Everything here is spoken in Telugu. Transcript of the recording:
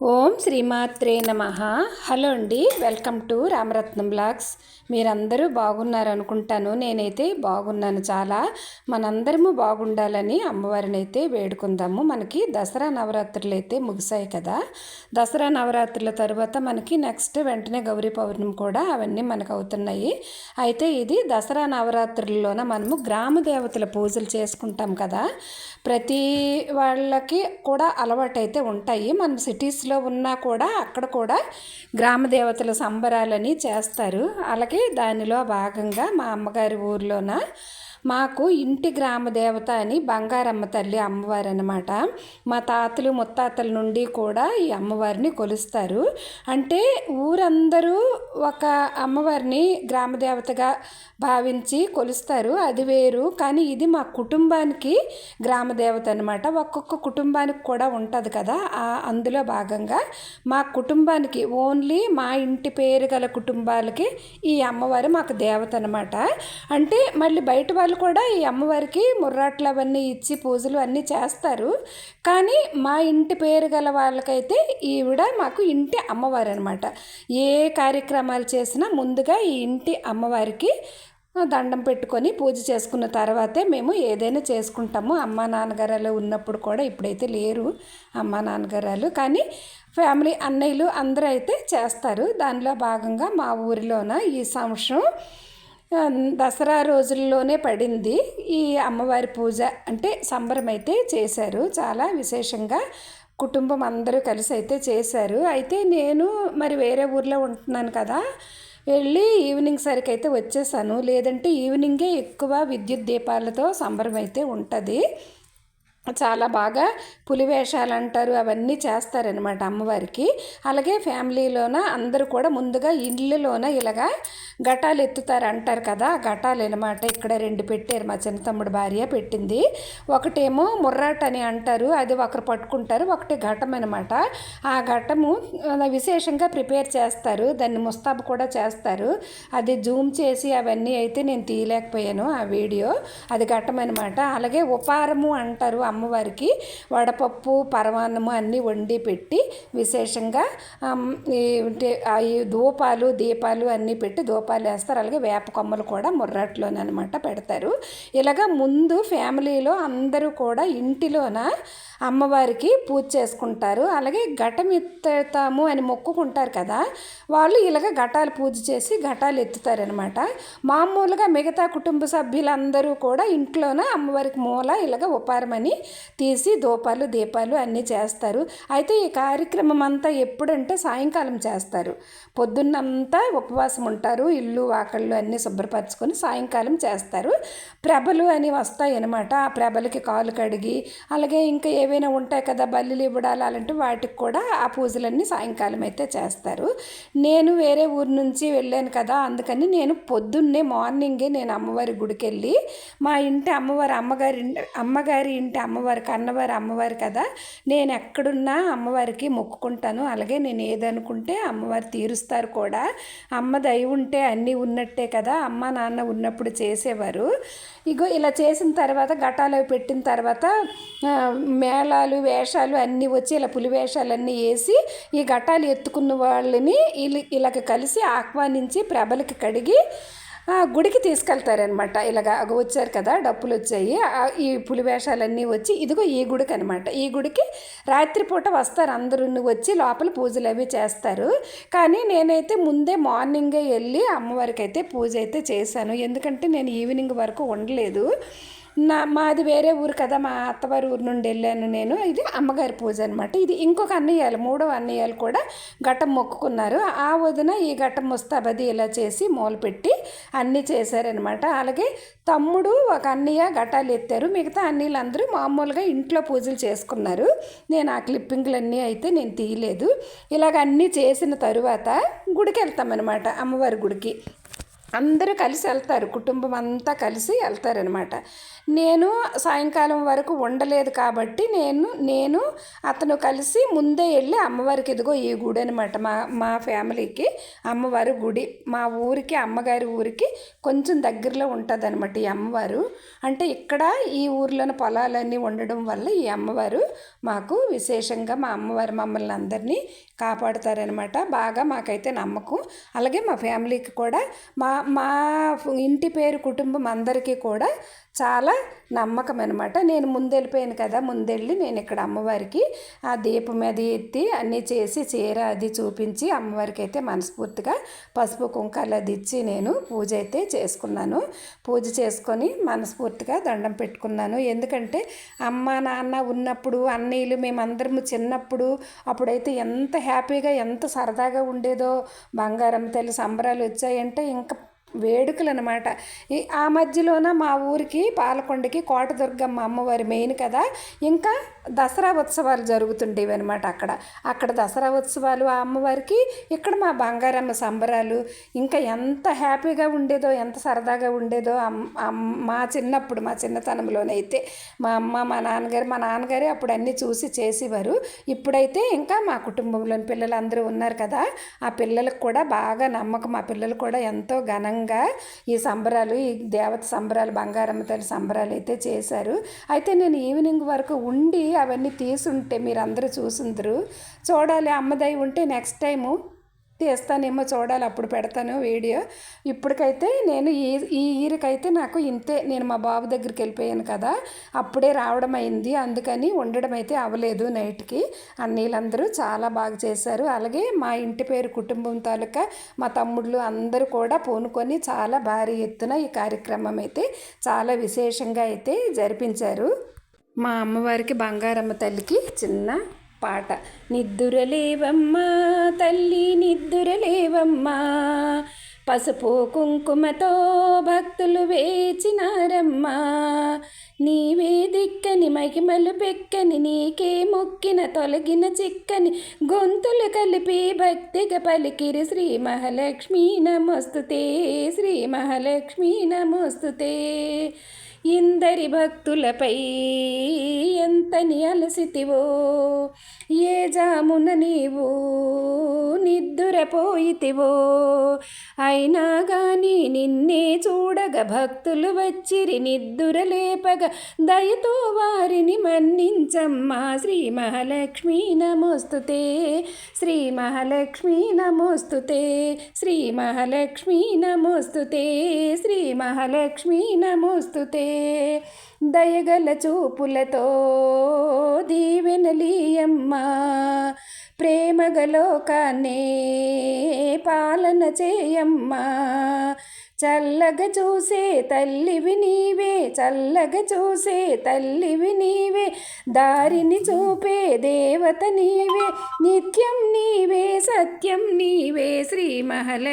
ఓం శ్రీమాత్రే నమ. హలో అండి వెల్కమ్ టు రామరత్నం బ్లాగ్స్. మీరందరూ బాగున్నారు అనుకుంటాను నేనైతే బాగున్నాను చాలా. మనందరము బాగుండాలని అమ్మవారిని అయితే వేడుకుందాము. మనకి దసరా నవరాత్రులు అయితే ముగిసాయి కదా. దసరా నవరాత్రుల తర్వాత మనకి నెక్స్ట్ వెంటనే గౌరీ పౌర్ణమి కూడా అవన్నీ మనకు అవుతున్నాయి అయితే ఇది దసరా నవరాత్రుల్లోన మనము గ్రామ దేవతల పూజలు చేసుకుంటాం కదా. ప్రతి వాళ్ళకి కూడా అలవాటైతే ఉంటాయి. మనం సిటీస్లో ఉన్నా కూడా అక్కడ కూడా గ్రామ దేవతల సంబరాలని చేస్తారు. అలాగే దానిలో భాగంగా మా అమ్మగారి ఊర్లోన మాకు ఇంటి గ్రామ దేవత అని బంగారమ్మ తల్లి అమ్మవారు అనమాట మా తాతలు ముత్తాతల నుండి కూడా ఈ అమ్మవారిని కొలుస్తారు. అంటే ఊరందరూ ఒక అమ్మవారిని గ్రామ దేవతగా భావించి కొలుస్తారు. అది వేరు. కానీ ఇది మా కుటుంబానికి గ్రామ దేవత అనమాట ఒక్కొక్క కుటుంబానికి కూడా ఉంటుంది కదా. అందులో భాగంగా మా కుటుంబానికి ఓన్లీ మా ఇంటి పేరు గల కుటుంబాలకి ఈ అమ్మవారు మాకు దేవత అనమాట అంటే మళ్ళీ బయట వాళ్ళు కూడా ఈ అమ్మవారికి ముర్రాట్లు అవన్నీ ఇచ్చి పూజలు అన్నీ చేస్తారు. కానీ మా ఇంటి పేరు గల వాళ్ళకైతే ఈవిడ మాకు ఇంటి అమ్మవారు అనమాట ఏ కార్యక్రమాలు చేసినా ముందుగా ఈ ఇంటి అమ్మవారికి దండం పెట్టుకొని పూజ చేసుకున్న తర్వాతే మేము ఏదైనా చేసుకుంటాము. అమ్మ నాన్నగారు ఉన్నప్పుడు కూడా ఇప్పుడైతే లేరు అమ్మ నాన్నగారు కానీ ఫ్యామిలీ అన్నయ్యలు అందరూ అయితే చేస్తారు. దానిలో భాగంగా మా ఊరిలోన ఈ సంవత్సరం దసరా రోజుల్లోనే పడింది. ఈ అమ్మవారి పూజ అంటే సంబరం అయితే చేశారు. చాలా విశేషంగా కుటుంబం అందరూ కలిసి అయితే చేశారు. అయితే నేను మరి వేరే ఊర్లో ఉంటున్నాను కదా వెళ్ళి ఈవినింగ్ సరికి అయితే వచ్చేసాను. లేదంటే ఈవినింగే ఎక్కువ విద్యుత్ దీపాలతో సంబరం అయితే ఉంటుంది. చాలా బాగా పులివేషాలు అంటారు అవన్నీ చేస్తారనమాట అమ్మవారికి. అలాగే ఫ్యామిలీలోన అందరూ కూడా ముందుగా ఇళ్ళలోన ఇలాగా ఘటాలు ఎత్తుతారు అంటారు కదా ఘటాలు అనమాట ఇక్కడ రెండు పెట్టారు మా చిన్న తమ్ముడు భార్య పెట్టింది. ఒకటేమో ముర్రాట్ అని అంటారు అది ఒకరు పట్టుకుంటారు ఒకటి ఘటం అనమాట ఆ ఘటము విశేషంగా ప్రిపేర్ చేస్తారు దాన్ని ముస్తాబు కూడా చేస్తారు. అది జూమ్ చేసి అవన్నీ అయితే నేను తీయలేకపోయాను ఆ వీడియో. అది ఘటం అనమాట అలాగే ఉపారము అంటారు అమ్మవారికి వడపప్పు పరమాన్నము అన్నీ వండి పెట్టి విశేషంగా ఈ ధూపాలు దీపాలు అన్నీ పెట్టి రూపాయలు వేస్తారు. అలాగే వేప కొమ్మలు కూడా ముర్రట్లోనమాట పెడతారు. ఇలాగ ముందు ఫ్యామిలీలో అందరూ కూడా ఇంటిలోన అమ్మవారికి పూజ చేసుకుంటారు. అలాగే ఘటం ఎత్తుతాము అని మొక్కుకుంటారు కదా వాళ్ళు ఇలాగ ఘటాలు పూజ చేసి ఘటాలు ఎత్తుతారనమాట మామూలుగా మిగతా కుటుంబ సభ్యులందరూ కూడా ఇంట్లోన అమ్మవారికి మూల ఇలాగ ఉపారమని తీసి దూపాలు దీపాలు అన్నీ చేస్తారు. అయితే ఈ కార్యక్రమం అంతా ఎప్పుడంటే సాయంకాలం చేస్తారు. పొద్దున్నంతా ఉపవాసం ఉంటారు. ఇల్లు వాకళ్ళు అన్నీ శుభ్రపరచుకొని సాయంకాలం చేస్తారు. ప్రభలు అని వస్తాయి అనమాట ఆ ప్రభలకి కాలు కడిగి అలాగే ఇంకా ఏవైనా ఉంటాయి కదా బల్లిలు ఇవ్వడాలు అలాంటి వాటికి కూడా ఆ పూజలన్నీ సాయంకాలం అయితే చేస్తారు. నేను వేరే ఊరు నుంచి వెళ్ళాను కదా అందుకని నేను పొద్దున్నే మార్నింగే నేను అమ్మవారి గుడికి వెళ్ళి మా ఇంటి అమ్మవారి అమ్మగారి అమ్మగారి ఇంటి అమ్మవారి కన్నవారి అమ్మవారి కదా నేను ఎక్కడున్నా అమ్మవారికి మొక్కుకుంటాను. అలాగే నేను ఏదనుకుంటే అమ్మవారు తీరుస్తారు కూడా. అమ్మ దయ ఉంటే అన్నీ ఉన్నట్టే కదా అమ్మ నాన్న ఉన్నప్పుడు చేసేవారు. ఇగో ఇలా చేసిన తర్వాత ఘటాలు పెట్టిన తర్వాత మేళాలు వేషాలు అన్నీ వచ్చి ఇలా పులి వేషాలన్నీ వేసి ఈ ఘటాలు ఎత్తుకున్న వాళ్ళని ఇలాగ కలిసి ఆహ్వానించి ప్రభలకి కడిగి గుడికి తీసుకెళ్తారనమాట ఇలాగ వచ్చారు కదా డప్పులు వచ్చాయి ఈ పులి వేషాలన్నీ వచ్చి ఇదిగో ఈ గుడికి అనమాట ఈ గుడికి రాత్రిపూట వస్తారు అందరూ వచ్చి లోపల పూజలు అవి చేస్తారు. కానీ నేనైతే ముందే మార్నింగే వెళ్ళి అమ్మవారికి అయితే పూజ అయితే చేశాను. ఎందుకంటే నేను ఈవినింగ్ వరకు ఉండలేదు. నా మాది వేరే ఊరు కదా మా అత్తవారి ఊరు నుండి వెళ్ళాను నేను. ఇది అమ్మగారి పూజ అనమాట ఇది ఇంకొక అన్నయ్యాలు మూడో అన్నయ్యాలు కూడా ఘటం మొక్కుకున్నారు. ఆ వదిన ఈ ఘటం ముస్తాబది ఇలా చేసి పెట్టి అన్నీ చేశారనమాట అలాగే తమ్ముడు ఒక అన్నయ్య ఘటాలు ఎత్తారు. మిగతా అన్నీలందరూ మామూలుగా ఇంట్లో పూజలు చేసుకున్నారు. నేను ఆ క్లిప్పింగ్లన్నీ అయితే నేను తీయలేదు. ఇలాగ అన్నీ చేసిన తరువాత గుడికి వెళ్తామన్నమాట అమ్మవారి గుడికి. అందరూ కలిసి వెళ్తారు. కుటుంబం అంతా కలిసి వెళ్తారనమాట నేను సాయంకాలం వరకు ఉండలేదు కాబట్టి నేను నేను అతను కలిసి ముందే వెళ్ళి అమ్మవారికి ఇదిగో ఈ గుడి అనమాట మా మా ఫ్యామిలీకి అమ్మవారు గుడి. మా ఊరికి అమ్మగారి ఊరికి కొంచెం దగ్గరలో ఉంటుంది అనమాట ఈ అమ్మవారు. అంటే ఇక్కడ ఈ ఊర్లోని పొలాలన్నీ ఉండడం వల్ల ఈ అమ్మవారు మాకు విశేషంగా మా అమ్మవారు మమ్మల్ని అందరినీ కాపాడుతారనమాట బాగా మాకైతే నమ్మకం. అలాగే మా ఫ్యామిలీకి కూడా మా మా ఇంటి పేరు కుటుంబం అందరికీ కూడా చాలా నమ్మకం అనమాట నేను ముందెళ్ళిపోయాను కదా ముందెళ్ళి నేను ఇక్కడ అమ్మవారికి ఆ దీపం అది ఎత్తి అన్నీ చేసి చీర అది చూపించి అమ్మవారికి అయితే మనస్ఫూర్తిగా పసుపు కుంకాలు అది ఇచ్చి నేను పూజ అయితే చేసుకున్నాను. పూజ చేసుకొని మనస్ఫూర్తిగా దండం పెట్టుకున్నాను. ఎందుకంటే అమ్మ నాన్న ఉన్నప్పుడు అన్నయ్యలు మేమందరము చిన్నప్పుడు అప్పుడైతే ఎంత హ్యాపీగా ఎంత సరదాగా ఉండేదో బంగారం తల్లి సంబరాలు వచ్చాయంటే ఇంకా వేడుకలు అనమాట ఈ ఆ మధ్యలోన మా ఊరికి పాలకొండకి కోటదుర్గమ్మ అమ్మవారి మెయిన్ కదా. ఇంకా దసరా ఉత్సవాలు జరుగుతుండేవి అనమాట అక్కడ. అక్కడ దసరా ఉత్సవాలు ఆ అమ్మవారికి ఇక్కడ మా బంగారమ్మ సంబరాలు ఇంకా ఎంత హ్యాపీగా ఉండేదో ఎంత సరదాగా ఉండేదో మా చిన్నప్పుడు మా చిన్నతనంలోనైతే మా అమ్మ మా నాన్నగారు మా నాన్నగారే అప్పుడు అన్నీ చూసి చేసేవారు. ఇప్పుడైతే ఇంకా మా కుటుంబంలోని పిల్లలు అందరూ ఉన్నారు కదా ఆ పిల్లలకు కూడా బాగా నమ్మకం మా పిల్లలు కూడా ఎంతో ఘనంగా ఘనంగా ఈ సంబరాలు ఈ దేవత సంబరాలు బంగారమ్మ తల్లి సంబరాలు అయితే చేశారు. అయితే నేను ఈవినింగ్ వరకు ఉండి అవన్నీ తీసుంటే మీరు అందరూ చూసిందరు. చూడాలి అమ్మదై ఉంటే నెక్స్ట్ టైము తీస్తానేమో చూడాలి అప్పుడు పెడతాను వీడియో. ఇప్పటికైతే నేను ఈ ఈ ఇయర్కైతే నాకు ఇంతే నేను మా బాబు దగ్గరికి వెళ్ళిపోయాను కదా అప్పుడే రావడం అయింది. అందుకని ఉండడం అయితే అవ్వలేదు నైట్కి. అన్నీలందరూ చాలా బాగా చేశారు. అలాగే మా ఇంటి పేరు కుటుంబం తాలూకా మా తమ్ముళ్ళు అందరూ కూడా పూనుకొని చాలా భారీ ఎత్తున ఈ కార్యక్రమం అయితే చాలా విశేషంగా అయితే జరిపించారు. మా అమ్మవారికి బంగారమ్మ తల్లికి చిన్న పాట. నిద్దురలేవమ్మా తల్లి నిద్దురలేవమ్మా. పసుపు కుంకుమతో భక్తులు వేచినారమ్మా. నీవే దిక్కని మహిమలు పెక్కని నీకే మొక్కిన తొలగిన చిక్కని గొంతులు కలిపి భక్తిగా పలికిరి శ్రీ మహాలక్ష్మీ నమస్తుతే శ్రీ మహాలక్ష్మీ నమస్తుతే. ఇందరి భక్తులపై ఎంతని అలసితివో ఏ జామున నీవు నిద్దురపోయితివో. అయినా గాని నిన్నే చూడగ భక్తులు వచ్చిరి నిద్దురలేపగ దయతో వారిని మన్నించమ్మా. శ్రీ మహాలక్ష్మీ నమోస్తుతే శ్రీ మహాలక్ష్మీ నమోస్తుతే శ్రీ మహాలక్ష్మీ నమోస్తుతే శ్రీ మహాలక్ష్మీ నమోస్తుతే. దయగల చూపులతో దీవెనలీయమ్మా ప్రేమగలోకాన్నే పాలన చేయమ్మా. చల్లగ చూసే తల్లివి నీవే చల్లగ చూసే తల్లివి నీవే దారిని చూపే దేవత నీవే నిత్యం నీవే సత్యం నీవే శ్రీ మహల